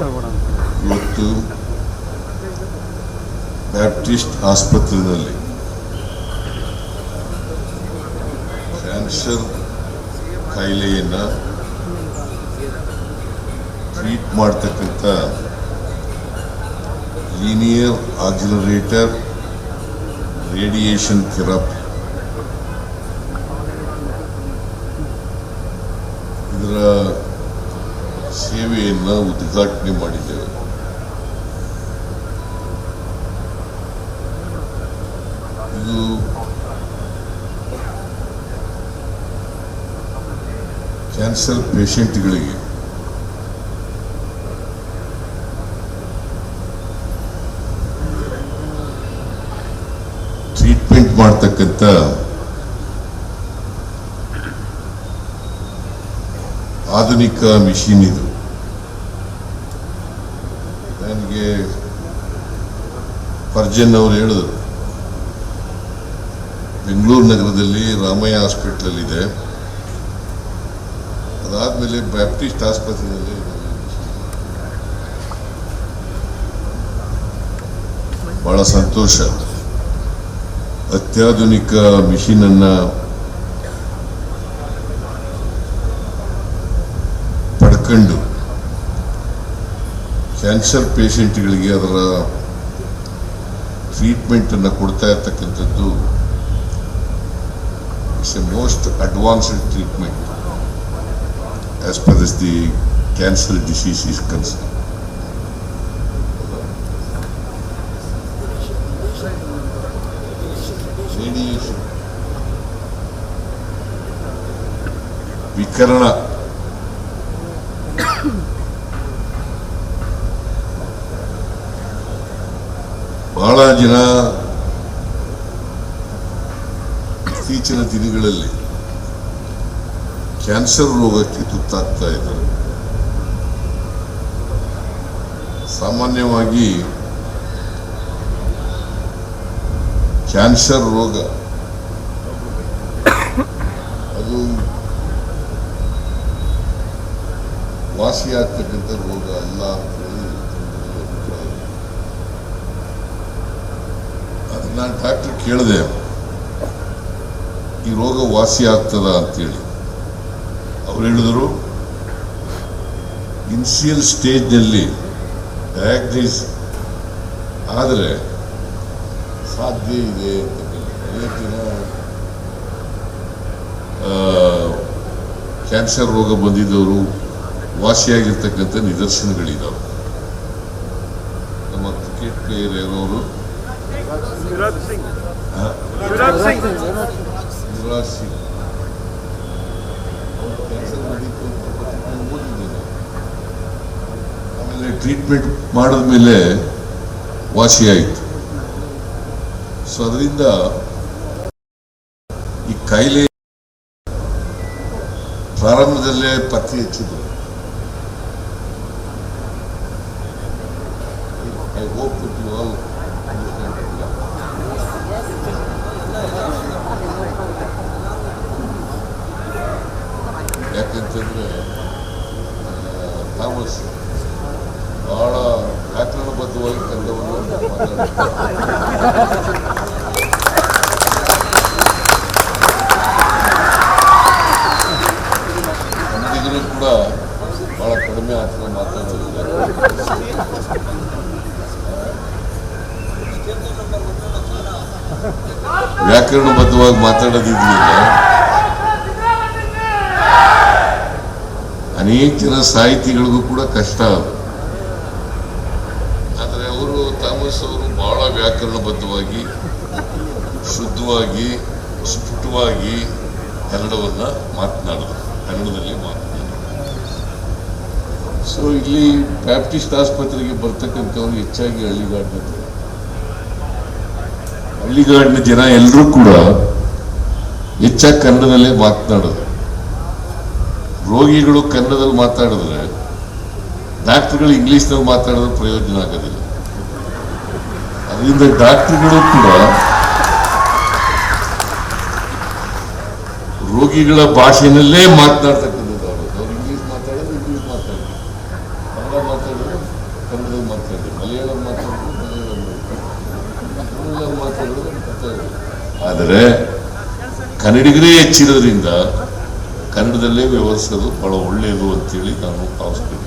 ಇವತ್ತು ಬ್ಯಾಪ್ಟಿಸ್ಟ್ ಆಸ್ಪತ್ರೆಯಲ್ಲಿ ಕ್ಯಾನ್ಸರ್ ಕಾಯಿಲೆಯನ್ನ ಟ್ರೀಟ್ ಮಾಡ್ತಕ್ಕಂಥ ಲೀನಿಯರ್ ಆಕ್ಸಿಲರೇಟರ್ ರೇಡಿಯೇಷನ್ ಥೆರಪಿ. ಇದರ ಸೇವೆಯನ್ನು ಉದ್ಘಾಟನೆ ಮಾಡಿದ್ದೇವೆ. ಇದು ಕ್ಯಾನ್ಸರ್ ಪೇಷಂಟ್ಗಳಿಗೆ ಟ್ರೀಟ್ಮೆಂಟ್ ಮಾಡ್ತಕ್ಕಂಥ ಆಧುನಿಕ ಮಿಷಿನ್ ಇದು. ನನಗೆ ಪರ್ಜನ್ ಅವರು ಹೇಳಿದರು. ಬೆಂಗಳೂರು ನಗರದಲ್ಲಿ ರಾಮಯ್ಯ ಹಾಸ್ಪಿಟಲ್ ಇದೆ ಅದಾದ್ಮೇಲೆ ಬ್ಯಾಪ್ಟಿಸ್ಟ್ ಆಸ್ಪತ್ರೆಯಲ್ಲಿ ಬಹಳ ಸಂತೋಷ. ಅತ್ಯಾಧುನಿಕ ಮಿಷಿನ್ ಅನ್ನ ಪಡ್ಕೊಂಡು ಕ್ಯಾನ್ಸರ್ ಪೇಷಂಟ್ಗಳಿಗೆ ಅದರ ಟ್ರೀಟ್ಮೆಂಟ್ ಅನ್ನು ಕೊಡ್ತಾ ಇರ್ತಕ್ಕಂಥದ್ದು it's a most advanced treatment as per as the cancer disease is concern radiation Vikarna ಬಹಳ ಜನ ಇತ್ತೀಚಿನ ದಿನಗಳಲ್ಲಿ ಕ್ಯಾನ್ಸರ್ ರೋಗಕ್ಕೆ ತುತ್ತಾಗ್ತಾ ಇದ್ದಾರೆ. ಸಾಮಾನ್ಯವಾಗಿ ಕ್ಯಾನ್ಸರ್ ರೋಗ ಅದು ವಾಸಿಯಾಗ್ತಕ್ಕಂಥ ರೋಗ ಅಲ್ಲ. ನಾನು ಡಾಕ್ಟರ್ ಕೇಳಿದೆ ಈ ರೋಗ ವಾಸಿ ಆಗ್ತದ ಅಂತೇಳಿ ಅವ್ರು ಹೇಳಿದರು, ಇನ್ಸಿಯಲ್ ಸ್ಟೇಜ್ನಲ್ಲಿ ಡಯಾಗ್ನೈಸ್ ಆದರೆ ಸಾಧ್ಯ ಇದೆ ಕ್ಯಾನ್ಸರ್ ರೋಗ ಬಂದಿದ್ದವರು ವಾಸಿಯಾಗಿರ್ತಕ್ಕಂಥ ನಿದರ್ಶನಗಳಿದ್ದಾವೆ ನಮ್ಮ ಕ್ರಿಕೆಟ್ ಪ್ಲೇಯರ್ ಇರೋರು ಆಮೇಲೆ ಟ್ರೀಟ್ಮೆಂಟ್ ಮಾಡಿದ ಮೇಲೆ ವಾಸಿಯಾಯಿತು. ಸೊ ಅದರಿಂದ ಈ ಕಾಯಿಲೆ ಪ್ರಾರಂಭದಲ್ಲೇ ಪತ್ತೆ ಹೆಚ್ಚಿದ್ರು. ಕನ್ನಡವನ್ನು ಮಾತಾಡ್ತಾರೆ ಕನ್ನಡಿಗರು ಕೂಡ ಬಹಳ ಕಡಿಮೆ ಆಗ್ತದೆ ಮಾತಾಡೋದಿಲ್ಲ ವ್ಯಾಕರಣಬದ್ಧವಾಗಿ ಮಾತಾಡೋದಿದ್ಲಿಲ್ಲ ಅನೇಕ ಜನ ಸಾಹಿತಿಗಳಿಗೂ ಕೂಡ ಕಷ್ಟ ಅವರು ತಾಮಸ್ ಅವರು ಬಹಳ ವ್ಯಾಕರಣಬದ್ಧವಾಗಿ, ಶುದ್ಧವಾಗಿ, ಸ್ಫುಟವಾಗಿ ಕನ್ನಡವನ್ನ ಮಾತನಾಡಿದ್ರು. ಕನ್ನಡದಲ್ಲಿ ಮಾತನಾಡಿದ್ರು. ಸೊ ಇಲ್ಲಿ ಬ್ಯಾಪ್ಟಿಸ್ಟ್ ಆಸ್ಪತ್ರೆಗೆ ಬರ್ತಕ್ಕಂಥವ್ರು ಹೆಚ್ಚಾಗಿ ಹಳ್ಳಿಗಾಡಿನ. ಹಳ್ಳಿಗಾಡಿನ ಜನ ಎಲ್ಲರೂ ಕೂಡ ಹೆಚ್ಚಾಗಿ ಕನ್ನಡದಲ್ಲೇ ಮಾತನಾಡೋದು. ರೋಗಿಗಳು ಕನ್ನಡದಲ್ಲಿ ಮಾತಾಡಿದ್ರೆ, ಡಾಕ್ಟರ್ಗಳು ಇಂಗ್ಲೀಷ್ನಲ್ಲಿ ಮಾತಾಡಿದ್ರೆ ಪ್ರಯೋಜನ ಆಗೋದಿಲ್ಲ. ಅದರಿಂದ ಡಾಕ್ಟರ್ಗಳು ಕೂಡ ರೋಗಿಗಳ ಭಾಷೆಯಲ್ಲೇ ಮಾತನಾಡ್ತಕ್ಕಂಥದ್ದು ಅವರು. ಅವ್ರು ಇಂಗ್ಲೀಷ್ ಮಾತಾಡೋದು ಇಂಗ್ಲೀಷ್ ಮಾತಾಡೋದು ಕನ್ನಡ ಮಾತಾಡೋದು ಕನ್ನಡ ಮಾತಾಡಿ ಮಲಯಾಳಂ ಮಾತಾಡೋದು ಮಲಯಾಳಂ ಮಾತಾಡೋದು ಇದೆ. ಆದರೆ ಕನ್ನಡಿಗರೇ ಹೆಚ್ಚಿರೋದ್ರಿಂದ ಕನ್ನಡದಲ್ಲೇ ವ್ಯವಹರಿಸೋದು ಬಹಳ ಒಳ್ಳೆಯದು ಅಂತೇಳಿ ನಾನು ಭಾವಿಸ್ತೀನಿ.